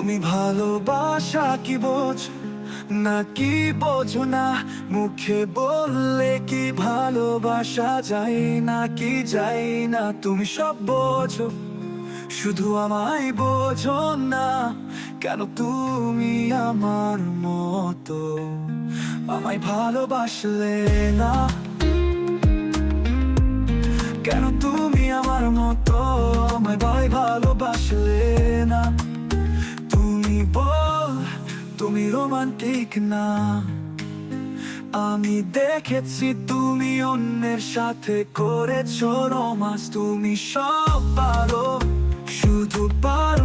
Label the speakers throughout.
Speaker 1: ভালোবাসা কি বোঝ? না কি বোঝো না? মুখে বললে কি ভালোবাসা যায়? না কি যায় না? তুমি সব বোঝো। শুধু আমায় বোঝো না, কেন তুমি আমার মতো? আমায় ভালোবাসলে না। কেন তুমি আমার মতো? আমায় ভাই তুমি রোমান্টিক না। আমি দেখেছি তুমি অন্যের সাথে করেছ রোমাস তুমি সব পারো, শুধু পারো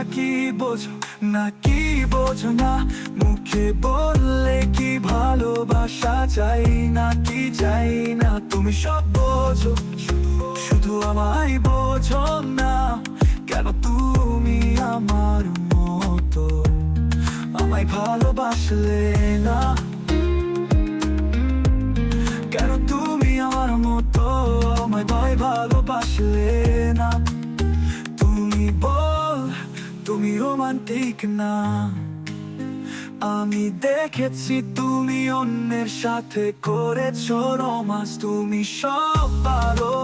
Speaker 1: ভালোবাসা কি বোঝো? না কি বোঝো না? মুখে বললে কি ভালোবাসা চাই? না কি চাই না? তুমি সব বোঝো। শুধু আমায় বোঝো না। কেন তুমি আমার মতো? আমায় ভালোবাসলে না। কেন তুমি আমার মতো? আমায় ভাই ভালোবাসলে তুমি রোমান্টিক না। আমি দেখেছি তুমি অন্যের সাথে করেছ রোমাস তুমি সব পারো।